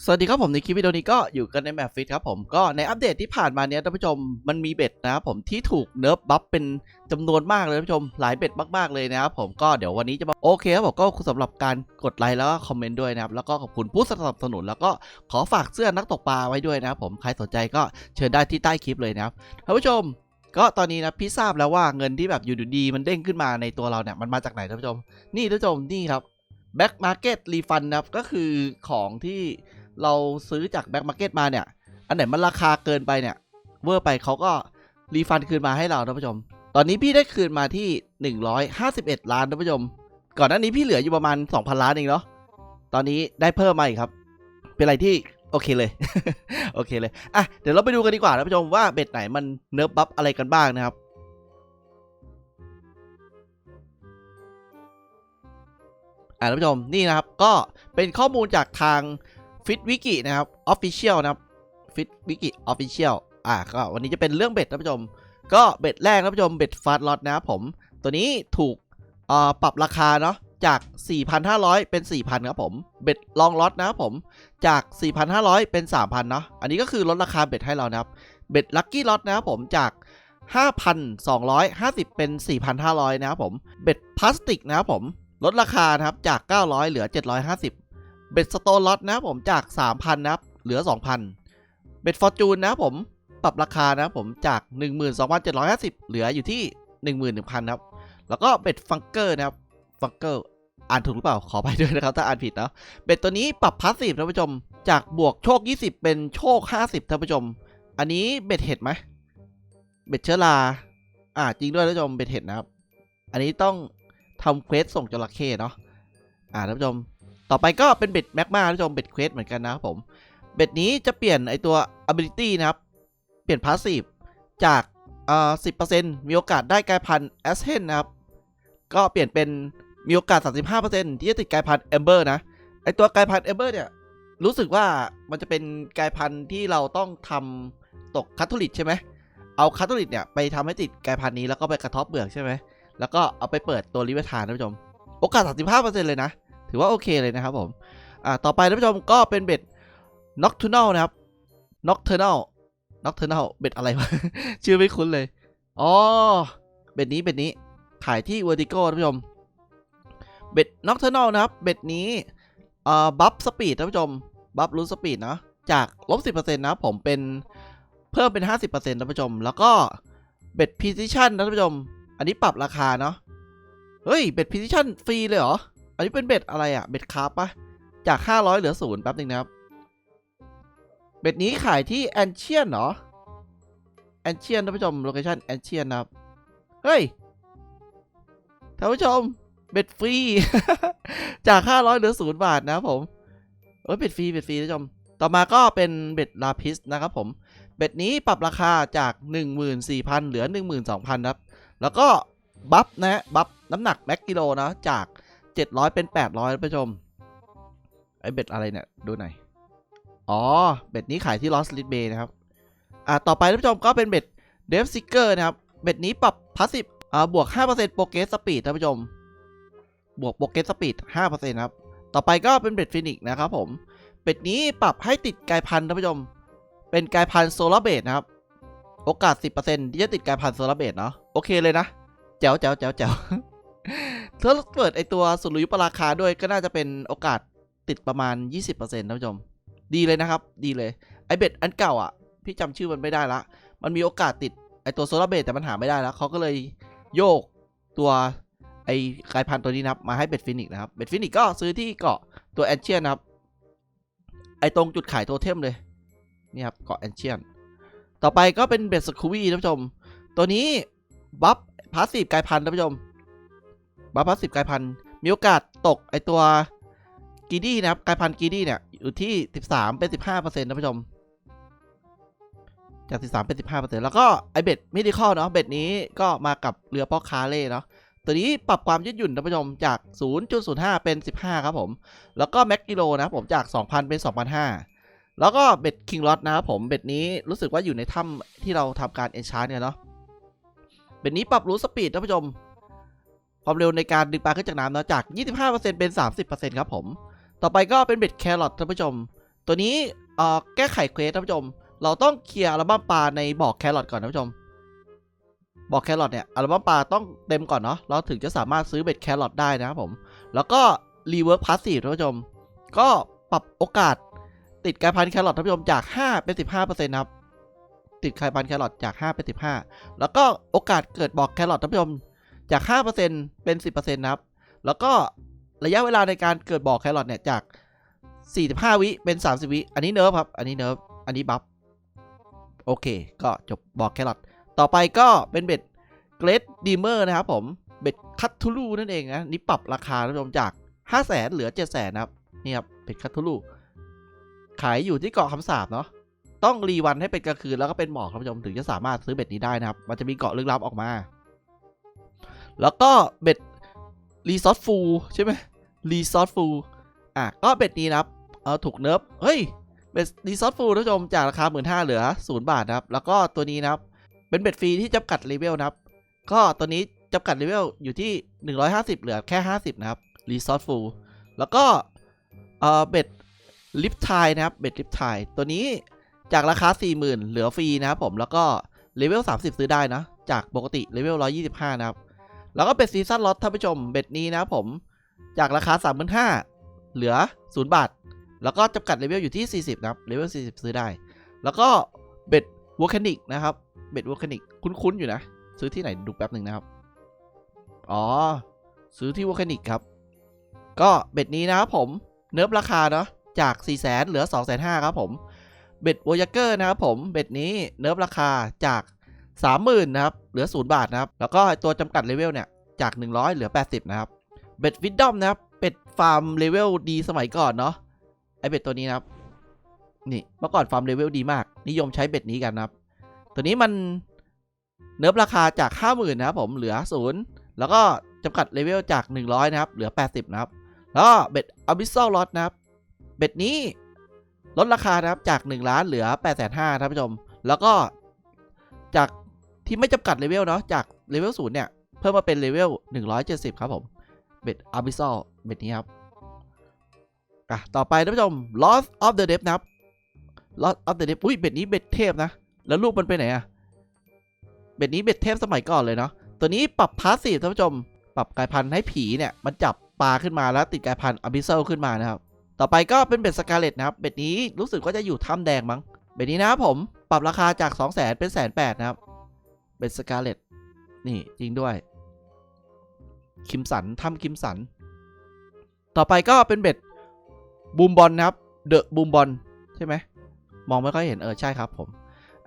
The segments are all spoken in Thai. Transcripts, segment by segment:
สวัสดีครับผมในคลิปวิดีโอนี้ก็อยู่กันในแมปฟิตครับผมก็ในอัปเดตที่ผ่านมาเนี้ยท่านผู้ชมมันมีเบ็ดนะครับผมที่ถูกเนิร์ฟบัฟเป็นจำนวนมากเลยท่านผู้ชมหลายเบ็ดมากๆเลยนะครับผมก็เดี๋ยววันนี้จะมาโอเคครับผมก็สำหรับการกดไลค์แล้วก็คอมเมนต์ด้วยนะครับแล้วก็ขอบคุณผู้สนับสนุนแล้วก็ขอฝากเสื้อนักตกปลาไว้ด้วยนะครับผมใครสนใจก็เชิญได้ที่ใต้คลิปเลยนะครับท่านผู้ชมก็ตอนนี้นะพี่ทราบแล้วว่าเงินที่แบบอยู่ดีมันเด้งขึ้นมาในตัวเราเนี่ยมันมาจากไหนท่านผู้ชมนี่ท่านผู้ชมนี่ครับ Back Market Refund นะครับก็คือของที่ เราซื้อจาก Back Market มาเนี่ย อันไหนมันราคาเกินไปเนี่ย เวอร์ไปเขาก็รีฟันคืนมาให้เราท่านผู้ชม ตอนนี้พี่ได้คืนมาที่ 151 ล้านท่านผู้ชม ก่อนหน้านี้พี่เหลืออยู่ประมาณ 2,000 ล้านเองเนาะ ตอนนี้ได้เพิ่มมาอีกครับ เป็นอะไรที่โอเคเลย โอเคเลย อะ เดี๋ยวเราไปดูกันดีกว่าท่านผู้ชมว่าเบ็ดไหนมันเนิร์ฟบัฟอะไรกันบ้างนะครับอ่าท่านผู้ชมนี่นะครับก็เป็นข้อมูลจากทาง Fit Wiki นะครับ Official นะครับ Fit Wiki Official อ่าก็วันนี้จะเป็นเรื่องเบ็ดท่านผู้ชม ก็เบ็ดแรกท่านผู้ชมเบ็ดฟาสต์ล็อตนะครับผม ตัวนี้ถูกเอ่อปรับราคาเนาะจาก 4,500 เป็น 4,000 ครับผม เบ็ดลองล็อตนะครับผม จาก 4,500 เป็น 3,000 เนาะ อันนี้ก็คือลดราคาเบ็ดให้เรานะครับ เบ็ดลัคกี้ล็อตนะครับผม จาก 5,250 เป็น 4,500 นะครับผม เบ็ดพลาสติกนะครับผม ลดราคานะครับ จาก 900 เหลือ 750 เบ็ดสโตนล็อตนะผมจาก 3,000 นะครับ เหลือ 2,000 เบ็ดฟอร์จูนนะผมปรับราคานะผมจาก 12,750 เหลืออยู่ที่ 11,000นะครับ แล้วก็เบ็ดฟังเกอร์นะครับฟังเกอร์อ่านถูกหรือเปล่าขอไปด้วยนะครับ ถ้าอ่านผิดนะเบ็ดตัวนี้ปรับพาสซีฟท่านผู้ชม จากบวกโชค 20 เป็นโชค 50ท่านผู้ชม อันนี้เบ็ดเห็ดไหมเบ็ดเชื้อราอ่าจริงด้วยท่านผู้ชมเบ็ดเห็ดนะครับ อันนี้ต้องทำเควสส่งจระเข้เนาะอ่าท่านผู้ชม ต่อไปก็เป็นเบ็ดแมกมาท่านผู้ชมเบ็ดเควสเหมือนกันนะครับผม เบ็ดนี้จะเปลี่ยนไอตัว ability นะครับ เปลี่ยนพาสซีฟจากเอ่อ10%มีโอกาสได้กลายพันธุ์แอสเซนนะครับ ก็เปลี่ยนเป็นมีโอกาส 35%ที่จะติดกลายพันธุ์เอมเบอร์นะ ไอตัวกลายพันธุ์เอมเบอร์เนี่ย รู้สึกว่ามันจะเป็นกลายพันธุ์ที่เราต้องทำตกคัตทูลิตใช่ไหม เอาคัตทูลิตเนี่ยไปทำให้ติดกลายพันธุ์นี้แล้วก็ไปกระทบเปลือกใช่ไหม แล้วก็เอาไปเปิดตัวลิเวทานท่านผู้ชม โอกาส 35%เลยนะ ถือว่าโอเคเลยนะครับผมอ่าต่อไปท่านผู้ชมก็เป็นเบ็ด Nocturnal นะครับ Nocturnal Nocturnal เบ็ดอะไรวะ ชื่อไม่คุ้นเลยอ๋อเบ็ดนี้เบ็ดนี้ขายที่ Vertigo ท่านผู้ชมเบ็ด Nocturnal นะครับ เบ็ดนี้อ่าบัฟสปีดท่านผู้ชมบัฟรูสปีดนะจากลบ10%นะครับผมเป็นเพิ่มเป็น50%ท่านผู้ชม แล้วก็เบ็ด Precision นะท่านผู้ชม อันนี้ปรับราคาเนาะเฮ้ยเบ็ด Precision ฟรีเลยเหรอ นนี้เป็นเบ็ดอะไรอะเบ็ดคาร์ปปะจาก 500 เหลือศูนย์แป๊บนึงนะครับ เบ็ดนี้ขายที่แอนเชียนเหรอแอนเชียนท่านผู้ชมโลเคชั่นแอนเชียนนะครับ เฮ้ยท่านผู้ชม เบ็ดฟรี จาก 500 เหลือศูนย์บาทนะครับผมเอ้ยเบ็ดฟรีเบ็ดฟรีท่านผู้ชม ต่อมาก็เป็นเบ็ดลาพิสนะครับผม เบ็ดนี้ปรับราคาจาก 14,000 เหลือ 12,000 ครับ แล้วก็บัฟนะฮะบัฟน้ำหนักแม็กกิโลนะจาก 700 เป็น 800ท่านผู้ชม ไอเบ็ดอะไรเนี่ย ดูหน่อย อ๋อ เบ็ดนี้ขายที่ Lost List Bay นะครับ อ่า ต่อไปท่านผู้ชมก็เป็นเบ็ด Dev Seeker นะครับ เบ็ดนี้ปรับพาสซีฟอ่า บวก 5%โปรเกสสปีดท่านผู้ชม บวกโปรเกสสปีด5%ครับ ต่อไปก็เป็นเบ็ดฟินิกนะครับผม เบ็ดนี้ปรับให้ติดกายพันธุ์ท่านผู้ชม เป็นกายพันธุ์โซลาร์เบดนะครับ โอกาส 10%ที่จะติดกายพันธุ์โซลาร์เบดเนาะ โอเคเลยนะ แจ๋วแจ๋วแจ๋วแจ๋ว ถ้าเปิดไอตัวสุริยุปราคาด้วยก็น่าจะเป็นโอกาสติดประมาณ 20%ท่านผู้ชม ดีเลยนะครับ ดีเลย ไอเบ็ดอันเก่าอะ พี่จำชื่อมันไม่ได้ละ มันมีโอกาสติดไอตัวโซลาร์เบดแต่มันหาไม่ได้แล้วเขาก็เลยโยกตัวไอกลายพันธุ์ตัวนี้นะครับ มาให้เบ็ดฟินิกนะครับ เบ็ดฟินิกก็ซื้อที่เกาะตัวแอนเชียนนะครับ ไอตรงจุดขายโทเทมเลย นี่ครับ เกาะแอนเชียน ต่อไปก็เป็นเบ็ดสคูวี่ท่านผู้ชม ตัวนี้บัฟพาสซีฟกลายพันธุ์ท่านผู้ชม บัฟพาสซีฟกลายพันธุ์มีโอกาสตกไอตัวกีดี้นะครับกลายพันธุ์กีดี้เนี่ยอยู่ที่ 13 เป็น 15%ท่านผู้ชม จาก 13 เป็น 15%แล้วก็ไอเบ็ดมิดิคอลเนาะเบ็ดนี้ก็มากับเรือพ่อคาเล่เนาะตัวนี้ปรับความยืดหยุ่นท่านผู้ชมจาก 0.05 เป็น 15 ครับผม แล้วก็แม็กกิโลนะครับผมจาก 2,000 เป็น 2,500 แล้วก็เบ็ดคิงล็อตนะครับผมเบ็ดนี้รู้สึกว่าอยู่ในถ้ำที่เราทำการเอนชาร์เนี่ยเนาะเบ็ดนี้ปรับรู้สปีดท่านผู้ชม ความเร็วในการดึงปลาขึ้นจากน้ำนะจาก 25%เป็น 30%ครับผม ต่อไปก็เป็นเบ็ดแครอทท่านผู้ชม ตัวนี้แก้ไขเควสท่านผู้ชม เราต้องเคลียร์อัลบั้มปลาในบอกแครอทก่อนท่านผู้ชมบอกแครอทเนี่ยอัลบั้มปลาต้องเต็มก่อนเนาะเราถึงจะสามารถซื้อเบ็ดแครอทได้นะครับผม แล้วก็รีเวิร์กพาสซีฟท่านผู้ชม ก็ปรับโอกาสติดกายพันธุ์แครอทท่านผู้ชมจาก 5 เป็น 15%ครับติดกายพันธุ์แครอทจาก 5 เป็น 15 แล้วก็โอกาสเกิดบอกแครอทท่านผู้ชม จาก 5%เป็น 10%นะครับ แล้วก็ระยะเวลาในการเกิดบอกแครอทเนี่ยจาก 45 วิเป็น 30 วิ อันนี้เนิร์ฟครับ อันนี้เนิร์ฟ อันนี้บัฟ โอเค ก็จบบอกแครอท ต่อไปก็เป็นเบ็ดเกรดดีเมอร์นะครับผม เบ็ดคัตทูลูนั่นเองนะ นี่ปรับราคาท่านผู้ชมจาก 5 0 0แสนเหลือ 7 0 0แสนนะครับ นี่ครับ เบ็ดคัตทูลู ขายอยู่ที่เกาะคำสาบเนาะ ต้องรีวันให้เป็นกลางคืนแล้วก็เป็นหมอกท่านผู้ชมถึงจะสามารถซื้อเบ็ดนี้ได้นะครับ มันจะมีเกาะลึกลับออกมา แล้วก็เบ็ดรีซอสฟูลใช่ไหมรีซอสฟูลอะก็เบ็ดนี้นะครับเออถูกเนิร์ฟเฮ้ยเบ็ดรีซอสฟูลท่านผู้ชมจากราคา1 5ื่นเหลือ0บาทนะครับ แล้วก็ตัวนี้นะครับ เป็นเบ็ดฟรีที่จำกัดเลเวลนะครับ ก็ตัวนี้จำกัดเลเวลอยู่ที่150เหลือแค่50นะครับรีซอสฟูลแล้วก็เออเบ็ดลิฟทายนะครับเบ็ดลิฟทายตัวนี้จากราคา 40,000 เหลือฟรีนะครับผมแล้วก็เลเวล 30 ซื้อได้นะ จากปกติเลเวล 125 นะครับ แล้วก็เป็นซีซั่นล็อตท่านผู้ชมเบ็ดนี้นะผม จากราคา 35,000เหลือ 0 บาท แล้วก็จำกัดเลเวลอยู่ที่ 40 นะครับเลเวล 40 ซื้อได้ แล้วก็เบ็ดวอลคานิกนะครับ เบ็ดวอลคานิกคุ้นๆ อยู่นะ ซื้อที่ไหนดูแป๊บหนึ่งนะครับ อ๋อ ซื้อที่วอลคานิกครับ ก็เบ็ดนี้นะครับผมเนิร์ฟราคาเนาะจาก 4 0 0 0 0 0เหลือ 2 5 0 0 0ครับผม เบ็ดโวยเกอร์นะครับผม เบ็ดนี้เนิร์ฟราคาจาก 30,000นะครับเหลือ 0 บาทนะครับ แล้วก็ตัวจำกัดเลเวลเนี่ยจาก 100 เหลือ 80 นะครับเบ็ดวิดดอมนะครับเป็ดฟาร์มเลเวลดีสมัยก่อนเนาะไอเบ็ดตัวนี้นะครับ นี่เมื่อก่อนฟาร์มเลเวลดีมาก นิยมใช้เบ็ดนี้กันนะครับ ตัวนี้มันเนิร์ฟราคาจาก 50,000นะครับผมเหลือ 0 แล้วก็จำกัดเลเวลจาก 100 นะครับ เหลือ 80 นะครับ แล้วก็เบ็ดอ b บิ s ซ l ล o ตนะครับ เบ็ดนี้ลดราคานะครับจาก 1 ล้านเหลือ 8 5 0 0 0ท่านผู้ชม แล้วก็จาก ที่ไม่จำกัดเลเวลเนาะจากเลเวล0เนี่ย เพิ่มมาเป็นเลเวล170 ครับผมเบ็ดอาร์บิซอลเบ็ดนี้ครับอะต่อไปท่านผู้ชม Lost of the Depth นะครับ Lost of the Depth อุ้ยเบ็ดนี้เบ็ดเทพนะ แล้วลูกมันไปไหนอะเบ็ดนี้เบ็ดเทพสมัยก่อนเลยเนาะตัวนี้ปรับพาสซีฟท่านผู้ชม ปรับกายพันธุ์ให้ผีเนี่ยมันจับปลาขึ้นมาแล้วติดกายพันธุ์อาร์บิซอลขึ้นมานะครับต่อไปก็เป็นเบ็ดสกาเลตนะครับ เบ็ดนี้รู้สึกว่าจะอยู่ถ้ำแดงมั้ง เบ็ดนี้นะครับผม ปรับราคาจาก 2 0 0 0 0 0 เป็นแสนแปดนะครับ เบ็ดสกาเลตนี่จริงด้วย คิมสันถ้ำคิมสัน ต่อไปก็เป็นเบ็ดบูมบอลนะครับ เดอะบูมบอลใช่ไหม มองไม่ค่อยเห็นเออใช่ครับผม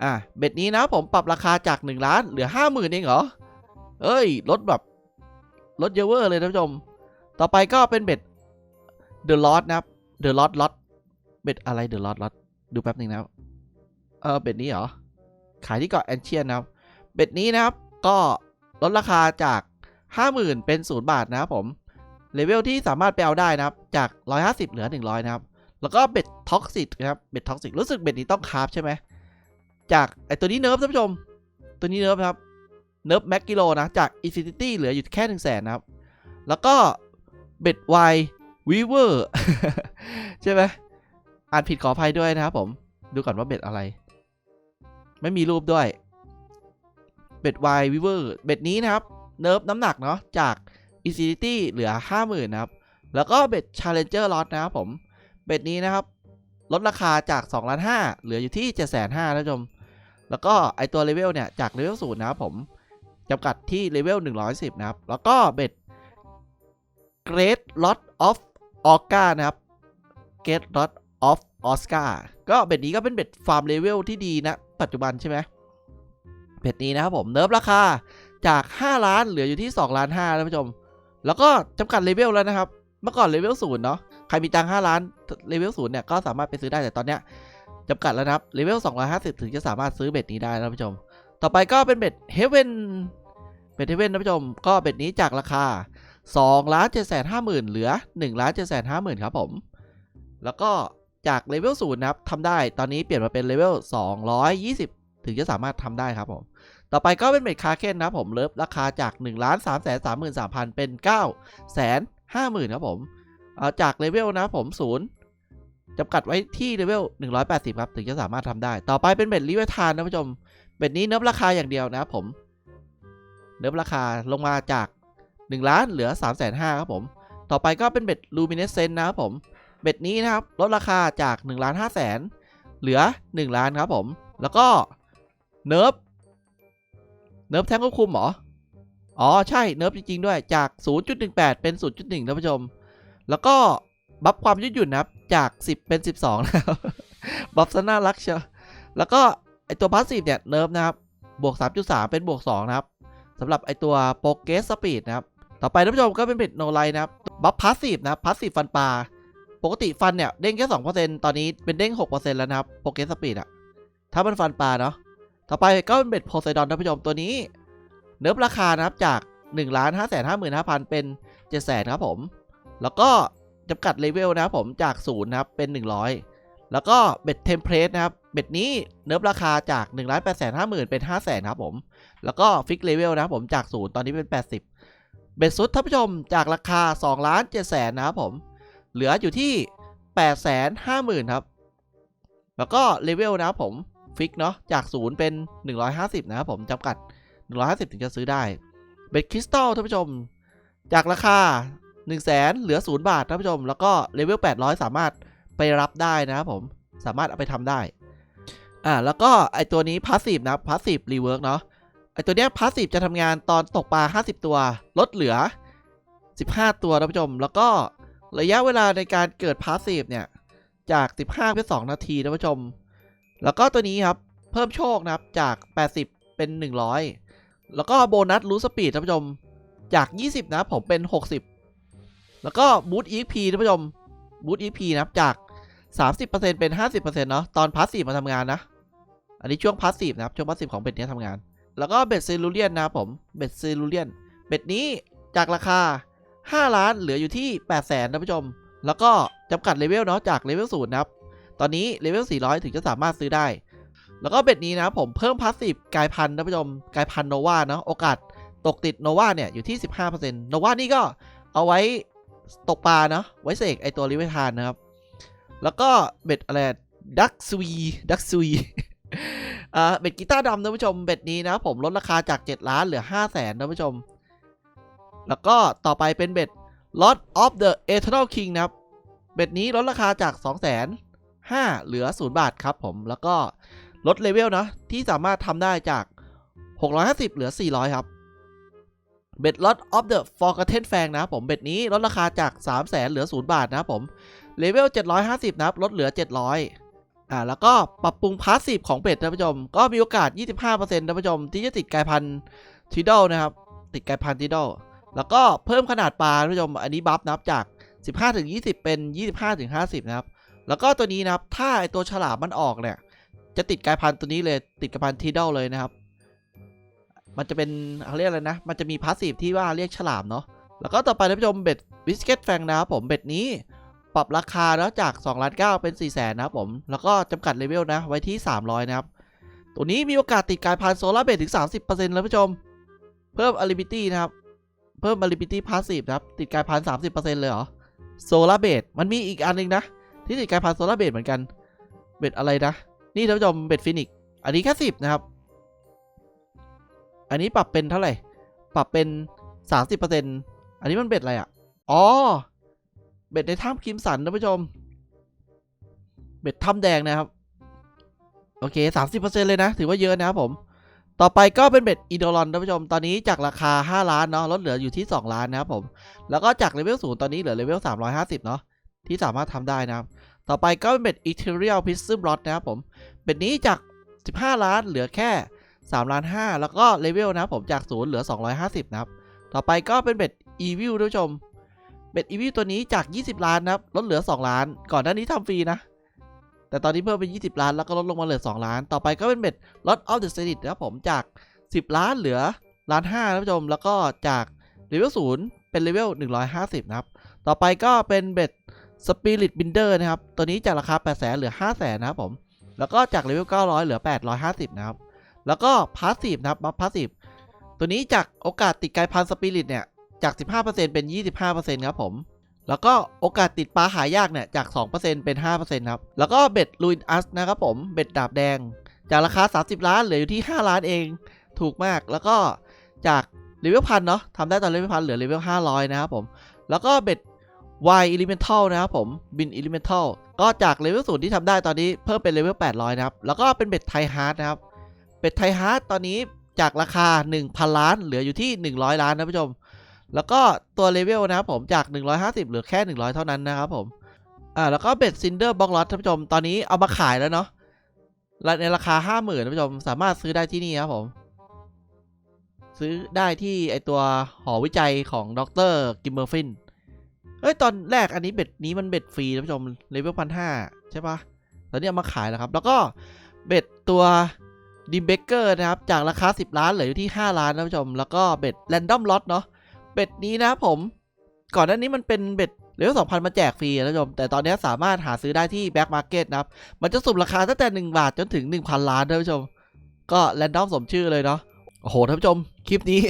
อะเบ็ดนี้นะผมปรับราคาจาก 1 ล้านเหลือ 5 0,000 เองเหรอ เอ้ย ลดแบบลดเยอะเวอร์เลยท่านผู้ชม ต่อไปก็เป็นเบ็ดเดอะลอ t นะครับเดอะลอ t ลอตเบ็ดอะไรเดอะลอ t ลอตดูแป๊บหนึ่งนะครับ เออเบ็ดนี้เหรอ ขายที่เกาะแอนเชียนนะครับ เบ็ดนี้นะครับ ก็ลดราคาจาก 50,000 เป็น 0 บาทนะครับผม เลเวลที่สามารถไปเอาได้นะครับ จาก 150 เหลือ 100 นะครับ แล้วก็เบ็ดท็อกซิกนะครับ เบ็ดท็อกซิกรู้สึกเบ็ดนี้ต้องคาร์ฟใช่ไหม จากไอตัวนี้เนิร์ฟท่านผู้ชม ตัวนี้เนิร์ฟครับ เนิร์ฟแม็กกิโลนะ จากอินฟินิตี้เหลืออยู่แค่ 1 0 0 0 0แสนนะครับ แล้วก็เบ็ดไววีเวอร์ใช่ไหมอ่านผิดขออภัยด้วยนะครับผม ดูก่อนว่าเบ็ดอะไร ไม่มีรูปด้วย เบ็ดไววิเวอร์เบ็ดนี้นะครับ เนิร์ฟน้ำหนักเนาะจาก Infinity เหลือ 50,000นะครับ แล้วก็เบ็ด Challenger Lot นะครับผม เบ็ดนี้นะครับ ลดราคาจาก2ล้าน5เหลืออยู่ที่ 7 5 0 0 0ท่านผู้ชม แล้วก็ไอตัวเลเวลเนี่ยจากเลเวล0นย์นะครับผมจำกัดที่เลเวล110 นะครับ แล้วก็เบ็ด Great Lot of Oscar นะครับ Great Lot of Oscar ก็เบ็ดนี้ก็เป็นเบ็ดฟาร์มเลเวลที่ดีนะ ปัจจุบันใช่ไหม เบ็ดนี้นะครับผมเนิร์ฟราคาจาก 5 ล้านเหลืออยู่ที่ 2 ล้าน5ท่านผู้ชม แล้วก็จำกัดเลเวลแล้วนะครับ เมื่อก่อนเลเวลศูนย์เนาะใครมีตังค์5ล้านเลเวลศูนย์เนี่ยก็สามารถไปซื้อได้แต่ตอนเนี้ยจำกัดแล้วนะครับเลเวล250 ถึงจะสามารถซื้อเบ็ดนี้ได้นะท่านผู้ชม ต่อไปก็เป็นเบ็ดเฮเวนเบ็ดเฮเวนท่านผู้ชม ก็เบ็ดนี้จากราคา2ล้าน7 5 0 0 0 0เหลือ1ล้าน7 5 0 0 0 0ครับผม แล้วก็จากเลเวลศูนย์นะครับทำได้ตอนนี้เปลี่ยนมาเป็นเลเวล220 ถึงจะสามารถทำได้ครับผม ต่อไปก็เป็นเบ็ดคาเคนนะครับผมเลิฟราคาจาก1ล้าน3 3 3 3 0 0 0เป็น9 5 0 0 0 0ครับผมเอาจากเลเวลนะครับผม0จำกัดไว้ที่เลเวล180 ครับ ถึงจะสามารถทำได้ ต่อไปเป็นเบ็ดลิเวทานนะผู้ชม เบ็ดนี้เนิบราคาอย่างเดียวนะครับผม เนิบราคาลงมาจาก 1 ล้านเหลือ 3 5 0 0 0ครับผม ต่อไปก็เป็นเบ็ดลูมิเนสเซนนะครับผม เบ็ดนี้นะครับลดราคาจาก1ล้าน5แสนเหลือ 1 ล้านครับผม แล้วก็ เนิร์ฟเนิร์ฟแท่งควบคุมหรอ อ๋อ ใช่เนิร์ฟจริง ๆ ด้วยจาก 0.18 เป็น 0.1ท่านผู้ชม แล้วก็ บัฟความยืดหยุ่นนะครับ จาก 10 เป็น 12นะครับบัฟซะน่ารักเชียวแล้วก็ไอตัวพาสซีฟเนี่ยเนิร์ฟนะครับบวก 3.3 เป็นบวก 2 นะครับสำหรับไอตัวโปรเกสสปีดนะครับ ต่อไปท่านผู้ชมก็เป็นเบ็ดโนไลนะครับบัฟพาสซีฟนะครับพาสซีฟฟันปลาปกติฟันเนี่ยเด้งแค่ 2%ตอนนี้เป็นเด้ง 6%แล้วนะครับโปรเกสสปีดอะถ้ามันฟันปลาเนาะ ต่อไปก็เป็นเบ็ดโพไซดอนท่านผู้ชมตัวนี้ เนิร์ฟราคานะครับจาก1ล้าน5 5 5 5 0 0 0เป็น7 0 0 0 0ครับผม แล้วก็จำกัดเลเวลนะครับผมจาก0นะครับเป็น 100 แล้วก็เบ็ดเทมเพลตนะครับเบ็ดนี้เนิร์ฟราคาจาก1ล้าน8 5 0 0 0 0เป็น5 0 0 0 0ครับผม แล้วก็ฟิกเลเวลนะครับผมจาก0ตอนนี้เป็น 80 เบ็ดสุดท่านผู้ชมจากราคา2ล้าน7 0 0 0 0นะครับผม เหลืออยู่ที่8 5 0 0 0 0ครับ แล้วก็เลเวลนะครับผม ฟิกเนาะจาก 0 เป็น 150 นะครับผมจำกัด 150 ถึงจะซื้อได้ เบ็ดคริสตัลท่านผู้ชม จากราคา 1 0 0 0 0แสนเหลือ 0 บาทท่านผู้ชม แล้วก็เลเวล 800 สามารถไปรับได้นะครับผม สามารถเอาไปทำได้ อ่า แล้วก็ไอตัวนี้พาสซีฟนะครับพาสซีฟรีเวิร์กเนาะไอตัวเนี้ยพาสซีฟจะทำงานตอนตกปลา 50 ตัว ลดเหลือ 15 ตัวท่านผู้ชม แล้วก็ระยะเวลาในการเกิดพาสซีฟเนี่ยจาก 15 เป็น 2 นาทีท่านผู้ชม แล้วก็ตัวนี้ครับ เพิ่มโชคนะครับจาก 80 เป็น 100 แล้วก็โบนัสรู้สปีดท่านผู้ชมจาก 20 นะผมเป็น 60 แล้วก็บูต EP ท่านผู้ชมบูต EP นะครับจาก 30%เป็น 50%เนาะตอนพาสซีฟมาทำงานนะ อันนี้ช่วงพาสซีฟนะครับช่วงพาสซีฟของเบ็ดนี้ทำงาน แล้วก็เบ็ดเซลูเลียนนะครับผมเบ็ดเซลูเลียนเบ็ดนี้จากราคา 5 ล้านเหลืออยู่ที่ 8 0 0 0 0นท่านผู้ชม แล้วก็จำกัดเลเวลเนาะจากเลเวลศูนย์นะครับ ตอนนี้เลเวล 400 ถึงจะสามารถซื้อได้ แล้วก็เบ็ดนี้นะผมเพิ่มพาสซีฟกายพันธุ์ท่านผู้ชมกายพันธุ์โนวาเนาะโอกาสตกติดโนวาเนี่ยอยู่ที่ 15%โนวานี่ก็เอาไว้ตกปลาเนาะไว้เสกไอตัวลิเวทานนะครับ แล้วก็เบ็ดอะไรดักซวีดักซวีอ่าเบ็ดกีตาร์ดำท่านผู้ชมเบ็ดนี้นะผมลดราคาจาก 7 ล้านเหลือ 5 0 0แสนท่านผู้ชม แล้วก็ต่อไปเป็นเบ็ด Lord of the Eternal King นะครับ เบ็ดนี้ลดราคาจาก 2 0 0 0 0 5 เหลือ 0 บาทครับผม แล้วก็ลดเลเวลนะที่สามารถทำได้จาก 650 เหลือ 400 ครับ เบ็ด Lot of the Forgotten Fang นะผม เบ็ดนี้ลดราคาจาก 3 0 0 0 0 0เหลือ 0 บาทนะผม เลเวล 750 นะครับ ลดเหลือ 700อ่าแล้วก็ปรับปรุงพาสซีฟของเบ็ดท่านผู้ชม ก็มีโอกาส 25%ท่านผู้ชม ที่จะติดกายพันธุ์ทิดเดิลนะครับ ติดกายพันธุ์ทิดเดิลแล้วก็เพิ่มขนาดปลาท่านผู้ชม อันนี้บัฟนะับจาก 15-20 เป็น 25-50 นะครับ แล้วก็ตัวนี้นะครับ ถ้าไอตัวฉลามมันออกเนี่ย จะติดกายพันธุ์ตัวนี้เลย ติดกายพันธุ์ทิดเดลเลยนะครับ มันจะเป็นเขาเรียกอะไรนะ มันจะมีพาสซีฟที่ว่าเรียกฉลามเนาะ แล้วก็ต่อไปท่านผู้ชมเบ็ดวิสเกตแฟงนะครับผม เบ็ดนี้ปรับราคาแล้วจาก2ล้าน9เป็น4 0 0 0 0นนะครับผม แล้วก็จำกัดเลเวลนะ ไว้ที่ 300 นะครับ ตัวนี้มีโอกาสติดกายพันธุ์โซลาเบดถึง 30%แล้วผู้ชม เพิ่มอลิบิตี้นะครับ เพิ่มอลิบิตี้พาสซีฟนะครับ ติดกายพันธุ์30%เลยเหรอโซลาเบดมันมีอีกอันนึงนะ ที่ติดกายพันโซลาร์เบดเหมือนกัน เบดอะไรนะ นี่ท่านผู้ชมเบดฟินิก อันนี้แค่10นะครับ อันนี้ปรับเป็นเท่าไหร่ ปรับเป็น30%อันนี้มันเบ็ดอะไรอะ อ๋อ เบ็ดในถ้ำคิมสันท่านผู้ชม เบ็ดถ้ำแดงนะครับ โอเค30%เปอร์เซ็นต์เลยนะ ถือว่าเยอะนะครับผม ต่อไปก็เป็นเบ็ดอีโดรอนท่านผู้ชม ตอนนี้จากราคา 5 ล้านเนาะ ลดเหลืออยู่ที่ 2 ล้านนะครับผม แล้วก็จากเลเวล0ตอนนี้เหลือเลเวล350 เนาะ ที่สามารถทำได้นะครับ ต่อไปก็เป็นเบ็ด Ethereal Prism Rod นะครับผม เบ็ดนี้จาก 15 ล้านเหลือแค่3ล้าน5แล้วก็เลเวลนะครับผมจาก 0 เหลือ 250 นะครับ ต่อไปก็เป็นเบ็ด Evil ท่านผู้ชม เบ็ด Evil ตัวนี้จาก 20 ล้านนะครับลดเหลือ 2 ล้าน ก่อนหน้านี้ทำฟรีนะ แต่ตอนนี้เพิ่มเป็น 20 ล้านแล้วก็ลดลงมาเหลือ 2 ล้าน ต่อไปก็เป็นเบ็ด Lot of the Senate นะครับผมจาก 10 ล้านเหลือล้าน5ท่านผู้ชม แล้วก็จากเลเวล0เป็นเลเวล150 นะครับ ต่อไปก็เป็นเบ็ด Spirit Binder นะครับ ตัวนี้จากราคา 8 0 0 0 0เหลือ 5 0 0 0 0นะครับผม แล้วก็จากเลเวล 900 เหลือ 850 นะครับ แล้วก็พาสซีฟนะครับบัฟพาสซีฟตัวนี้จากโอกาสติดกายพันสปิริตเนี่ย จาก 15%เป็น 25%ครับผม แล้วก็โอกาสติดปลาหายากเนี่ย จาก 2%เป็น5%ครับ แล้วก็เบ็ดลูอินอัสนะครับผม เบ็ดดาบแดง จากราคา 30 ล้านเหลืออยู่ที่ 5 ล้านเอง ถูกมาก แล้วก็จากเลเวลพันเนาะทำได้ตอนเลเวลพันเหลือเลเวล500 นะครับผม แล้วก็เบ็ด Y Elemental นะครับผมบิน Elemental ก็จากเลเวลศูนย์ที่ทำได้ตอนนี้เพิ่มเป็นเลเวล800 นะครับ แล้วก็เป็นเบ็ดไทฮาร์ดนะครับ เบ็ดไทฮาร์ดตอนนี้จากราคา 1,000 ล้าน เหลืออยู่ที่ 100 ล้านนะผู้ชม แล้วก็ตัวเลเวลนะครับผมจาก 150 เหลือแค่ 100 เท่านั้นนะครับผม อ่าแล้วก็เบ็ดซินเดอร์บล็อกลอตท่านผู้ชม ตอนนี้เอามาขายแล้วเนาะในราคา 50,000ท่านผู้ชม สามารถซื้อได้ที่นี่ครับผม ซื้อได้ที่ไอตัวหอวิจัยของดรกิมเมอร์ฟิน อ้ยตอนแรกอันนี้เบ็ดนี้มันเบ็ดฟรีท่านผู้ชมเลเวลพันห้าใช่ปะตอนนี้เอามาขายแล้วครับ แล้วก็เบ็ดตัวดิมเบเกอร์นะครับ จากราคา 10 ล้านเหลืออยู่ที่ 5 ล้านนะท่านผู้ชม แล้วก็เบ็ดแรนดอมล็อตเนาะเบ็ดนี้นะผม ก่อนหน้านี้มันเป็นเบ็ดเลเวล2,000มาแจกฟรีนะท่านผู้ชม แต่ตอนนี้สามารถหาซื้อได้ที่แบ็กมาร์เก็ตนะครับ มันจะสุ่มราคาตั้งแต่ 1 บาทจนถึง 1,000 ล้านนะท่านผู้ชม ก็แรนดอมสมชื่อเลยเนาะโอ้โหท่านผู้ชมคลิปนี้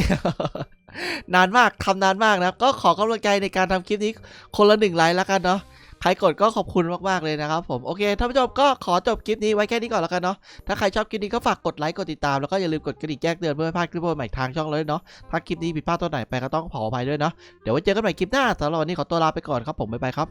นานมากทำนานมากนะ ก็ขอกำลังใจในการทำคลิปนี้คนละหนึ่งไลค์แล้วกันเนาะใครกดก็ขอบคุณมากๆเลยนะครับผมโอเคท่านผู้ชมก็ขอจบคลิปนี้ไว้แค่นี้ก่อนแล้วกันเนาะถ้าใครชอบคลิปนี้ก็ฝากกดไลค์กดติดตามแล้วก็อย่าลืมกดกระดิ่งแจ้งเตือนเพื่อไม่พลาดคลิปใหม่ทางช่องเลยเนาะถ้าคลิปนี้ผิดพลาดตัวไหนไปก็ต้องขออภัยด้วยเนาะเดี๋ยวไว้เจอกันใหม่คลิปหน้าสำหรับวันนี้ขอตัวลาไปก่อนครับผมบ๊ายบายครับ